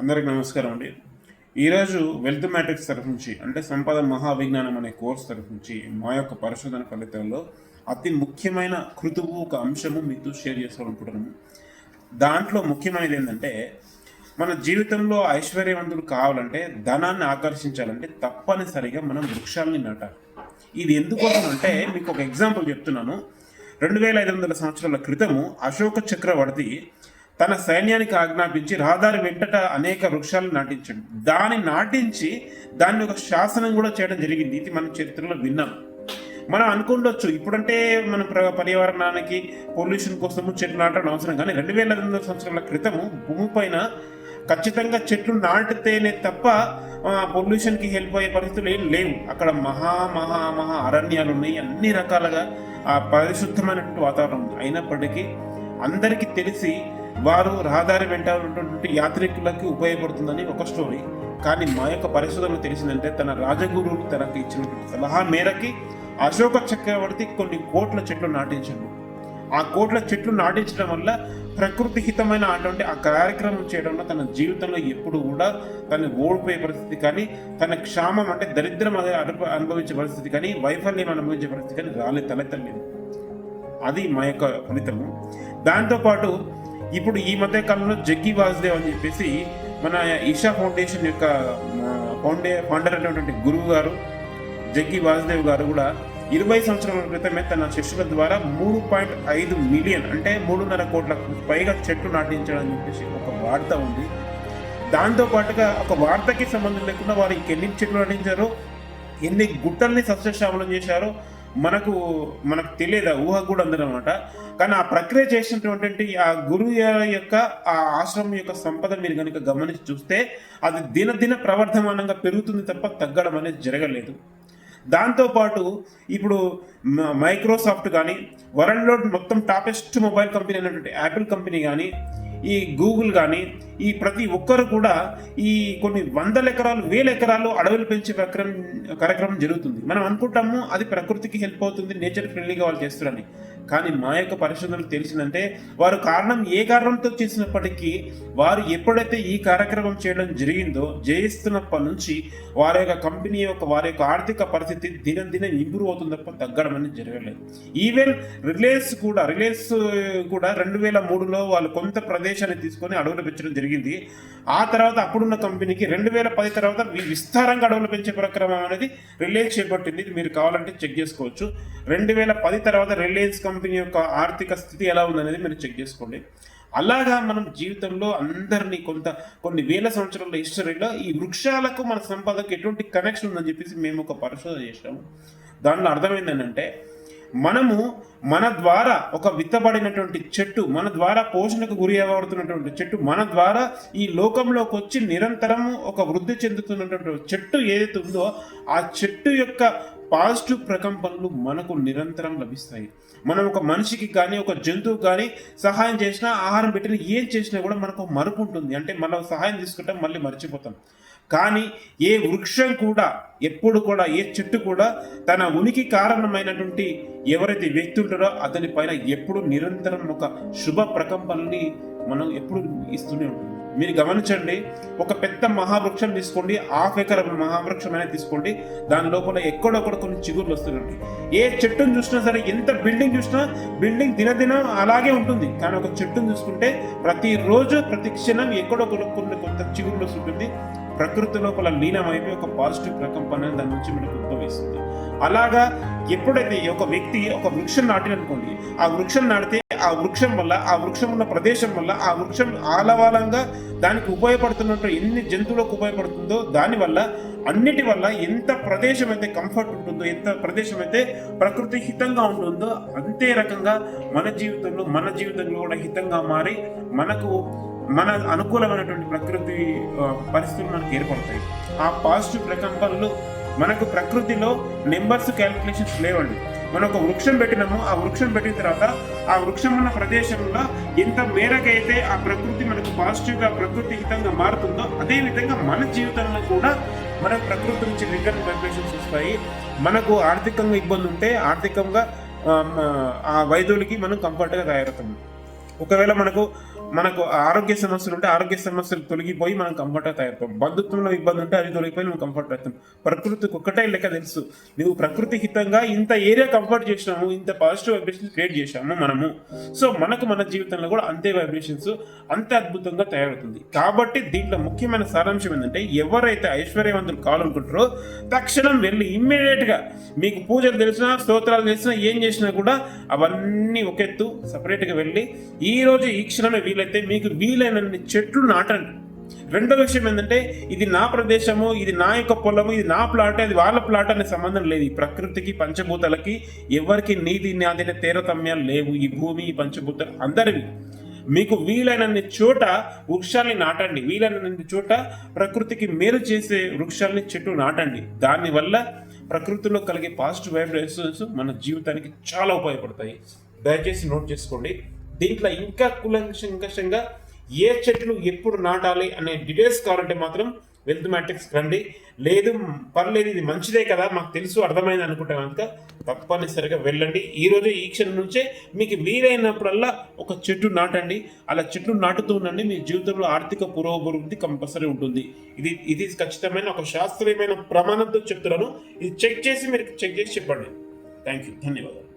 అందరికి నమస్కారం అండి. ఈరోజు వెల్త్ మ్యాట్రిక్స్ తరఫు నుంచి అంటే సంపద మహావిజ్ఞానం అనే కోర్స్ తరఫు నుంచి మా యొక్క పరిశోధన ఫలితాల్లో అతి ముఖ్యమైన కృతువు ఒక అంశము మీతో షేర్ చేసుకోవాలనుకుంటున్నాము దాంట్లో ముఖ్యమైనది ఏంటంటే మన జీవితంలో ఐశ్వర్యవంతులు కావాలంటే ధనాన్ని ఆకర్షించాలంటే తప్పనిసరిగా మనం వృక్షాలని నాటాలి. ఇది ఎందుకోసం అంటే మీకు ఒక ఎగ్జాంపుల్ చెప్తున్నాను. రెండు వేల ఐదు వందల సంవత్సరాల క్రితము అశోక చక్రవర్తి తన సైన్యానికి ఆజ్ఞాపించి రహదారి వెంటట అనేక వృక్షాలు నాటించాడు. దాన్ని నాటించి దాన్ని ఒక శాసనం కూడా చేయడం జరిగింది. ఇది మన చరిత్రలో విన్నాం. మనం అనుకుండొచ్చు ఇప్పుడంటే మన ప్ర- పర్యావరణానికి పొల్యూషన్ కోసము చెట్లు నాటడం అవసరం కానీ రెండు వేల ఐదు వందల సంవత్సరాల క్రితము భూమి పైన ఖచ్చితంగా చెట్లు నాటితేనే తప్ప పొల్యూషన్కి హెల్ప్ అయ్యే పరిస్థితులు ఏం లేవు. అక్కడ మహా మహా మహా అరణ్యాలు ఉన్నాయి. అన్ని రకాలుగా ఆ పరిశుద్ధమైనటువంటి వాతావరణం ఉంది. అయినప్పటికీ అందరికీ తెలిసి వారు రహదారి వెంట ఉన్నటువంటి యాత్రికులకి ఉపయోగపడుతుందని ఒక స్టోరీ. కానీ మా యొక్క పరిశోధనలో తెలిసిందంటే తన రాజగురువు తనకు ఇచ్చినటువంటి సలహా మేరకి అశోక చక్రవర్తి కొన్ని కోట్ల చెట్లు నాటించాడు. ఆ కోట్ల చెట్లు నాటించడం వల్ల ప్రకృతి హితమైన అటువంటి ఆ కార్యక్రమం చేయడంలో తన జీవితంలో ఎప్పుడు కూడా తను ఓడిపోయే పరిస్థితి కానీ తన క్షామం అంటే దరిద్రం అది అనుభ- అనుభవించే పరిస్థితి కానీ వైఫల్యం అనుభవించే పరిస్థితి కానీ రాలే తలెత్తలేదు అది మా యొక్క ఫలితము. దాంతోపాటు ఇప్పుడు ఈ మధ్య కాలంలో జగ్గి వాసుదేవ్ అని చెప్పేసి మన ఈషా ఫౌండేషన్ యొక్క ఫౌండే ఫౌండర్ అయినటువంటి గురువు గారు జగ్గి వాసుదేవ్ గారు కూడా ఇరవై సంవత్సరాల క్రితమే తన శిష్యుల ద్వారా మూడు పాయింట్ ఐదు మిలియన్ అంటే మూడున్నర కోట్ల పైగా చెట్లు నాటించడం అని చెప్పేసి ఒక వార్త ఉంది. దాంతో పాటుగా ఒక వార్తకి సంబంధం లేకుండా వారు ఇంకెన్ని చెట్లు నాటించారో ఎన్ని గుట్టల్ని సస్యశ్యామలం చేశారో మనకు మనకు తెలియదు ఊహ కూడా అందనమాట కానీ ఆ ప్రక్రియ చేసినటువంటి ఆ గురువు యొక్క ఆ ఆశ్రమం యొక్క సంపద మీరు కనుక గమనించి చూస్తే అది దినదిన ప్రవర్ధమానంగా పెరుగుతుంది తప్ప తగ్గడం అనేది జరగలేదు. దాంతోపాటు ఇప్పుడు మ- మైక్రోసాఫ్ట్ కానీ వరల్డ్లో మొత్తం టాపెస్ట్ మొబైల్ కంపెనీ అయినటువంటి యాపిల్ కంపెనీ కానీ ఈ గూగుల్ కానీ ఈ ప్రతి ఒక్కరు కూడా ఈ కొన్ని వందల ఎకరాలు వేల ఎకరాలు అడవులు పెంచే ప్రక్రమం కార్యక్రమం జరుగుతుంది. మనం అనుకుంటాము అది ప్రకృతికి హెల్ప్ అవుతుంది నేచర్ ఫ్రెండ్లీగా వాళ్ళు చేస్తారని. కానీ మా యొక్క పరిశోధనలు తెలిసిందంటే వారు కారణం ఏ కారణంతో చేసినప్పటికీ వారు ఎప్పుడైతే ఈ కార్యక్రమం చేయడం జరిగిందో జయిస్తున్నప్పటి నుంచి వారి యొక్క కంపెనీ యొక్క వారి యొక్క ఆర్థిక పరిస్థితి దినం దినం ఇంప్రూవ్ అవుతుంది తప్ప తగ్గడం అనేది జరగలేదు. ఈవెన్ రిలయన్స్ కూడా రిలయన్స్ కూడా రెండు వేల మూడులో వాళ్ళు కొంత ప్రదేశాన్ని తీసుకొని అడవులు పెంచడం జరిగింది. ఆ తర్వాత అప్పుడున్న కంపెనీకి రెండు వేల పది తర్వాత విస్తారంగా అడవులు పెంచే ప్రక్రమం అనేది రిలయన్స్ చేపట్టింది. మీరు కావాలంటే చెక్ చేసుకోవచ్చు. రెండు వేల పది తర్వాత రిలయన్స్ కంపెనీ యొక్క ఆర్థిక స్థితి ఎలా ఉందనేది మీరు చెక్ చేసుకోండి. అలాగా మనం జీవితంలో అందరినీ కొంత కొన్ని వేల సంవత్సరాల హిస్టరీలో ఈ వృక్షాలకు మన సంపదకు ఎటువంటి కనెక్షన్ ఉందని చెప్పేసి మేము ఒక పరిశోధన చేసాము దానిలో అర్థమైందనంటే మనము మన ద్వారా ఒక విత్తబడినటువంటి చెట్టు మన ద్వారా పోషణకు గురి అవ్వబడుతున్నటువంటి చెట్టు మన ద్వారా ఈ లోకంలోకి వచ్చి నిరంతరం ఒక వృద్ధి చెందుతున్నటువంటి చెట్టు ఏదైతే ఉందో ఆ చెట్టు యొక్క పాజిటివ్ ప్రకంపనలు మనకు నిరంతరం లభిస్తాయి. మనం ఒక మనిషికి కానీ ఒక జంతువుకి కానీ సహాయం చేసినా ఆహారం పెట్టినా ఏం చేసినా కూడా మనకు మరుపు ఉంటుంది. అంటే మనం సహాయం తీసుకుంటాం మళ్ళీ మర్చిపోతాం. కానీ ఏ వృక్షం కూడా ఎప్పుడు కూడా ఏ చెట్టు కూడా తన ఉనికి కారణమైనటువంటి ఎవరైతే వ్యక్తి ఉంటారో అతని పైన ఎప్పుడు నిరంతరం ఒక శుభ ప్రకంపనని మనం ఎప్పుడు ఇస్తూనే ఉంటుంది మీరు గమనించండి ఒక పెద్ద మహావృక్షం తీసుకోండి హాఫ్ ఎకర్ మహావృక్షం అనేది తీసుకోండి దాని లోపల ఎక్కడొక్కడ కొన్ని చిగుర్లు వస్తున్నాయి ఏ చెట్టును చూసినా సరే ఎంత బిల్డింగ్ చూసినా బిల్డింగ్ దినదినం అలాగే ఉంటుంది. కానీ ఒక చెట్టును చూసుకుంటే ప్రతిరోజు ప్రతి క్షణం ఎక్కడొక్కడ కొన్ని కొంత చిగుర్లు వస్తుంటుంది. ప్రకృతి లోపల లీనమైపోయి ఒక పాజిటివ్ ప్రకంపన దాని నుంచి మనకు ఉద్భవిస్తుంది. అలాగా ఎప్పుడైతే ఒక వ్యక్తి ఒక వృక్షం నాటిననుకోండి ఆ వృక్షం నాటితే ఆ వృక్షం వల్ల ఆ వృక్షం ఉన్న ప్రదేశం వల్ల ఆ వృక్షం ఆలవాలంగా దానికి ఉపయోగపడుతున్నట్టు ఎన్ని జంతువులకు ఉపయోగపడుతుందో దానివల్ల అన్నిటి వల్ల ఎంత ప్రదేశం అయితే కంఫర్ట్ ఉంటుందో ఎంత ప్రదేశం అయితే ప్రకృతి హితంగా ఉంటుందో అంతే రకంగా మన జీవితంలో మన జీవితంలో కూడా హితంగా మారి మనకు మన అనుకూలమైనటువంటి ప్రకృతి పరిస్థితులు మనకు ఏర్పడతాయి. ఆ పాజిటివ్ ప్రకంపనలు మనకు ప్రకృతిలో నెంబర్స్ క్యాలిక్యులేషన్స్ లేవండి. మనం ఒక వృక్షం పెట్టినాము ఆ వృక్షం పెట్టిన తర్వాత ఆ వృక్షం ఉన్న ప్రదేశంలో ఎంత మేరకైతే ఆ ప్రకృతి మనకు పాజిటివ్గా ప్రకృతి హితంగా మారుతుందో అదే విధంగా మన జీవితంలో కూడా మన ప్రకృతి నుంచి రిటర్న్ వైబ్రేషన్స్ వస్తాయి. మనకు ఆర్థికంగా ఇబ్బంది ఉంటే ఆర్థికంగా ఆ, ఆ వైద్యులకి మనం కంఫర్ట్గా తయారవుతాము ఒకవేళ మనకు మనకు ఆరోగ్య సమస్యలు ఉంటే ఆరోగ్య సమస్యలు తొలగిపోయి మనం కంఫర్ట్గా అవుతాం బంధుత్వంలో ఇబ్బంది ఉంటే అది తొలగిపోయి మనం కంఫర్ట్ అవుతాం ప్రకృతికి ఒక్కటే లెక్క తెలుసు. నువ్వు ప్రకృతి హితంగా ఇంత ఏరియా కంఫర్ట్ చేసినాము ఇంత పాజిటివ్ వైబ్రేషన్స్ క్రియేట్ చేసాము మనము. సో మనకు మన జీవితంలో కూడా అంతే వైబ్రేషన్స్ అంతే అద్భుతంగా తయారవుతుంది. కాబట్టి దీంట్లో ముఖ్యమైన సారాంశం ఏంటంటే ఎవరైతే ఐశ్వర్యవంతులు కావాలనుకుంటారో తక్షణం వెళ్ళి ఇమ్మీడియట్గా మీకు పూజలు తెలిసినా స్తోత్రాలు తెలిసినా ఏం చేసినా కూడా అవన్నీ ఒకెత్తు ఎత్తు సపరేట్గా వెళ్ళి ఈ రోజు ఈ క్షణమే వీలైతే మీకు వీలైనన్ని చెట్లు నాటండి. రెండో విషయం ఏంటంటే ఇది నా ప్రదేశము ఇది నా యొక్క పొలము ఇది నా ప్లాట్ అది వాళ్ళ ప్లాట్ అనే సంబంధం లేదు. ఈ ప్రకృతికి పంచభూతాలకి ఎవరికి నీతి నాదిన తేరతమ్యాలు లేవు. ఈ భూమి ఈ పంచభూతాలు అందరివి. మీకు వీలైనన్ని చోట వృక్షాల్ని నాటండి. వీలైనన్ని చోట ప్రకృతికి మేలు చేసే వృక్షాల్ని చెట్టు నాటండి. దానివల్ల ప్రకృతిలో కలిగే పాజిటివ్ వైబ్రేషన్స్ మన జీవితానికి చాలా ఉపయోగపడతాయి. దయచేసి నోట్ చేసుకోండి. దీంట్లో ఇంకా కులంకషంగా ఏ చెట్లు ఎప్పుడు నాటాలి అనే డీటెయిల్స్ కావాలంటే మాత్రం వెల్త్ మ్యాట్రిక్స్ రండి. లేదు పర్లేదు ఇది మంచిదే కదా మాకు తెలుసు అర్థమైంది అనుకుంటే కనుక తప్పనిసరిగా వెళ్ళండి. ఈ రోజు ఈ క్షణం నుంచే మీకు వీలైనప్పుడల్లా ఒక చెట్టు నాటండి. అలా చెట్లు నాటుతూ ఉండండి మీ జీవితంలో ఆర్థిక పురోభివృద్ధి కంపల్సరీ ఉంటుంది. ఇది ఇది ఖచ్చితమైన ఒక శాస్త్రీయమైన ప్రమాణంతో చెప్తున్నాను. ఇది చెక్ చేసి మీరు చెక్ చేసి చెప్పండి. థ్యాంక్ యూ ధన్యవాదాలు.